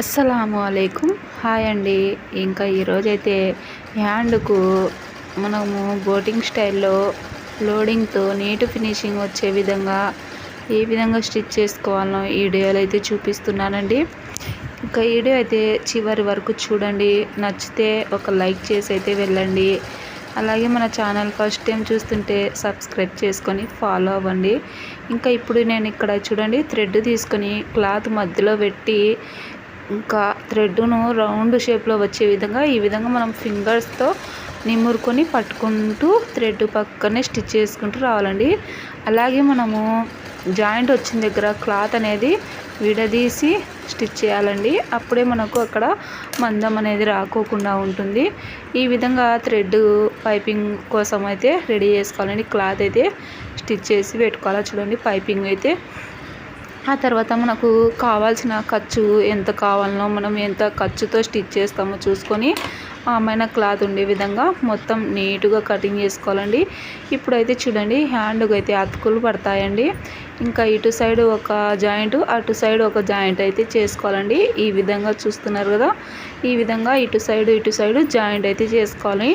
అస్సలాము అలైకుం. హాయ్ అండి. ఇంకా ఈరోజైతే హ్యాండ్కు మనము బోటింగ్ స్టైల్లో లోడింగ్తో నీట్ ఫినిషింగ్ వచ్చే విధంగా ఏ విధంగా స్టిచ్ చేసుకోవాలో ఈ వీడియోలో అయితే చూపిస్తున్నానండి. ఇంకా వీడియో అయితే చివరి వరకు చూడండి. నచ్చితే ఒక లైక్ చేసి అయితే వెళ్ళండి. అలాగే మన ఛానల్ ఫస్ట్ టైం చూస్తుంటే సబ్స్క్రైబ్ చేసుకొని ఫాలో అవ్వండి. ఇంకా ఇప్పుడు నేను ఇక్కడ చూడండి థ్రెడ్ తీసుకొని క్లాత్ మధ్యలో పెట్టి ఇంకా థ్రెడ్ను రౌండ్ షేప్లో వచ్చే విధంగా ఈ విధంగా మనం ఫింగర్స్తో నిమురుకొని పట్టుకుంటూ థ్రెడ్ పక్కనే స్టిచ్ చేసుకుంటూ రావాలండి. అలాగే మనము జాయింట్ వచ్చిన దగ్గర క్లాత్ అనేది విడదీసి స్టిచ్ చేయాలండి. అప్పుడే మనకు అక్కడ మందం అనేది రాకోకుండా ఉంటుంది. ఈ విధంగా థ్రెడ్ పైపింగ్ కోసం అయితే రెడీ చేసుకోవాలండి. క్లాత్ అయితే స్టిచ్ చేసి పెట్టుకోవాలి చూడండి. పైపింగ్ అయితే ఆ తర్వాత మనకు కావాల్సిన ఖర్చు ఎంత కావాలనో మనం ఎంత ఖర్చుతో స్టిచ్ చేస్తామో చూసుకొని ఆమెన క్లాత్ ఉండే విధంగా మొత్తం నీట్గా కటింగ్ చేసుకోవాలండి. ఇప్పుడైతే చూడండి హ్యాండ్కి అయితే అతుకులు పడతాయండి. ఇంకా ఇటు సైడ్ ఒక జాయింట్ అటు సైడ్ ఒక జాయింట్ అయితే చేసుకోవాలండి. ఈ విధంగా చూస్తున్నారు కదా ఈ విధంగా ఇటు సైడ్ ఇటు సైడ్ జాయింట్ అయితే చేసుకోవాలి.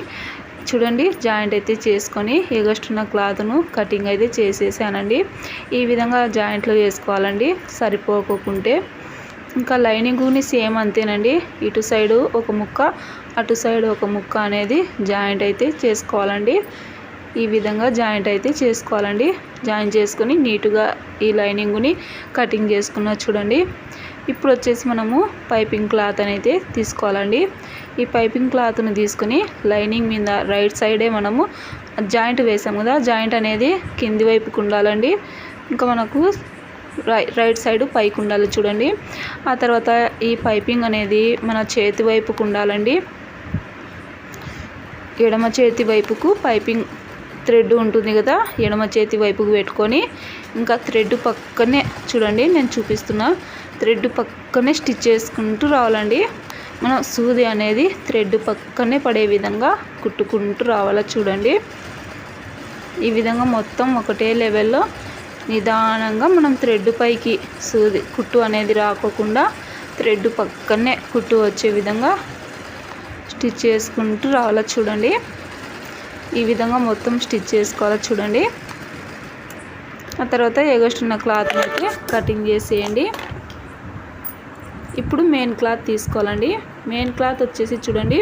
చూడండి జాయింట్ అయితే చేసుకొని ఎగస్టున్న క్లాత్ను కటింగ్ అయితే చేసేసానండి. ఈ విధంగా జాయింట్లో వేసుకోవాలండి సరిపోకుంటే. ఇంకా లైనింగ్ని సేమ్ అంతేనండి. ఇటు సైడు ఒక ముక్క అటు సైడ్ ఒక ముక్క అనేది జాయింట్ అయితే చేసుకోవాలండి. ఈ విధంగా జాయింట్ అయితే చేసుకోవాలండి. జాయిన్ చేసుకొని నీట్గా ఈ లైనింగ్ని కటింగ్ చేసుకున్న చూడండి. ఇప్పుడు వచ్చేసి మనము పైపింగ్ క్లాత్ అయితే తీసుకోవాలండి. ఈ పైపింగ్ క్లాత్ని తీసుకుని లైనింగ్ మీద రైట్ సైడే మనము జాయింట్ వేసాము కదా జాయింట్ అనేది కింది వైపుకు ఉండాలండి. ఇంకా మనకు రై రైట్ సైడ్ పైకి ఉండాలి చూడండి. ఆ తర్వాత ఈ పైపింగ్ అనేది మన చేతి వైపుకు ఉండాలండి. ఎడమ చేతి వైపుకు పైపింగ్ థ్రెడ్ ఉంటుంది కదా ఎడమ చేతి వైపుకు పెట్టుకొని ఇంకా థ్రెడ్ పక్కనే చూడండి నేను చూపిస్తున్నా థ్రెడ్ పక్కనే స్టిచ్ చేసుకుంటూ రావాలండి. మనం సూది అనేది థ్రెడ్ పక్కనే పడే విధంగా కుట్టుకుంటూ రావాలా చూడండి. ఈ విధంగా మొత్తం ఒకటే లెవెల్లో నిదానంగా మనం థ్రెడ్ పైకి సూది కుట్టు అనేది రాకోకుండా థ్రెడ్ పక్కనే కుట్టు వచ్చే విధంగా స్టిచ్ చేసుకుంటూ రావాలా చూడండి. ఈ విధంగా మొత్తం స్టిచ్ చేసుకోవాలి చూడండి. ఆ తర్వాత ఎగస్టున్న క్లాత్ అయితే కటింగ్ చేసేయండి. ఇప్పుడు మెయిన్ క్లాత్ తీసుకోవాలండి. మెయిన్ క్లాత్ వచ్చేసి చూడండి.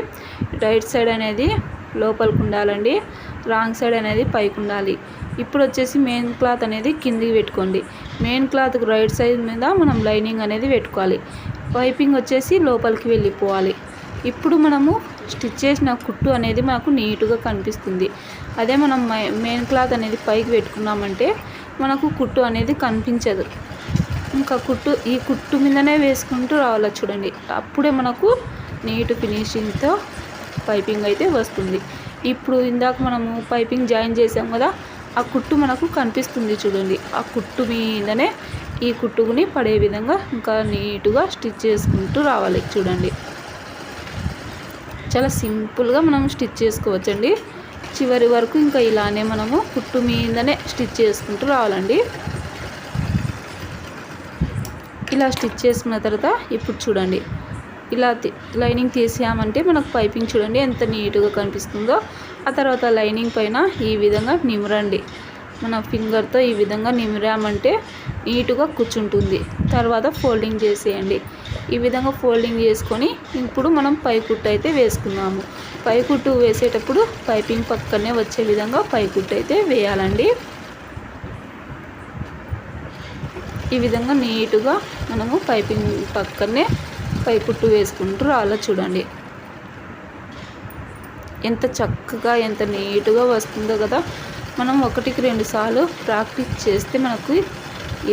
రైట్ సైడ్ అనేది లోపలికి ఉండాలండి. రాంగ్ సైడ్ అనేది పైకి ఉండాలి. ఇప్పుడు వచ్చేసి మెయిన్ క్లాత్ అనేది కిందికి పెట్టుకోండి. మెయిన్ క్లాత్కి రైట్ సైడ్ మీద మనం లైనింగ్ అనేది పెట్టుకోవాలి. పైపింగ్ వచ్చేసి లోపలికి వెళ్ళిపోవాలి. ఇప్పుడు మనము స్టిచ్ చేసిన కుట్టు అనేది మనకు నీట్గా కనిపిస్తుంది. అదే మనం మెయిన్ క్లాత్ అనేది పైకి పెట్టుకున్నామంటే మనకు కుట్టు అనేది కనిపించదు. ఇంకా కుట్టు ఈ కుట్టు మీదనే వేసుకుంటూ రావాలి చూడండి. అప్పుడే మనకు నీట్ ఫినిషింగ్తో పైపింగ్ అయితే వస్తుంది. ఇప్పుడు ఇందాక మనము పైపింగ్ జాయిన్ చేసాం కదా ఆ కుట్టు మనకు కనిపిస్తుంది చూడండి. ఆ కుట్టు మీదనే ఈ కుట్టుని పడే విధంగా ఇంకా నీటుగా స్టిచ్ చేసుకుంటూ రావాలి చూడండి. చాలా సింపుల్గా మనం స్టిచ్ చేసుకోవచ్చండి. చివరి వరకు ఇంకా ఇలానే మనము కుట్టు మీదనే స్టిచ్ చేసుకుంటూ రావాలండి. ఇలా స్టిచ్ చేసుకున్న తర్వాత ఇప్పుడు చూడండి. ఇలా లైనింగ్ తీసామంటే మనకు పైపింగ్ చూడండి ఎంత నీట్గా కనిపిస్తుందో. ఆ తర్వాత లైనింగ్ పైన ఈ విధంగా నిమరండి. మన ఫింగర్తో ఈ విధంగా నిమిరామంటే నీటుగా కూర్చుంటుంది. తర్వాత ఫోల్డింగ్ చేసేయండి. ఈ విధంగా ఫోల్డింగ్ చేసుకొని ఇప్పుడు మనం పైకుట్టు అయితే వేసుకున్నాము పైకుట్టు వేసేటప్పుడు పైపింగ్ పక్కనే వచ్చే విధంగా పైకుట్టు అయితే వేయాలండి. ఈ విధంగా నీటుగా మనము పైపింగ్ పక్కనే పైకుట్టు వేసుకుంటూ రావాలో చూడండి. ఎంత చక్కగా ఎంత నీట్గా వస్తుందో కదా. మనం ఒకటికి రెండు సార్లు ప్రాక్టీస్ చేస్తే మనకు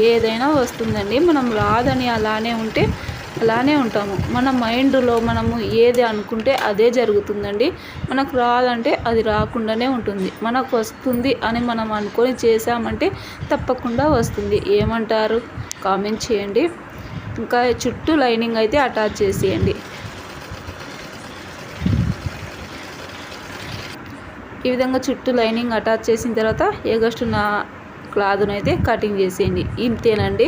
ఏదైనా వస్తుందండి. మనం రాదని అలానే ఉంటే అలానే ఉంటాము. మన మైండ్లో మనము ఏది అనుకుంటే అదే జరుగుతుందండి. మనకు రాదంటే అది రాకుండానే ఉంటుంది. మనకు వస్తుంది అని మనం అనుకొని చేసామంటే తప్పకుండా వస్తుంది. ఏమంటారు? కామెంట్ చేయండి. ఇంకా చుట్టూ లైనింగ్ అయితే అటాచ్ చేసేయండి. ఈ విధంగా చుట్టూ లైనింగ్ అటాచ్ చేసిన తర్వాత ఎగస్టున్న క్లాత్ను అయితే కటింగ్ చేసేయండి. ఇంతేనండి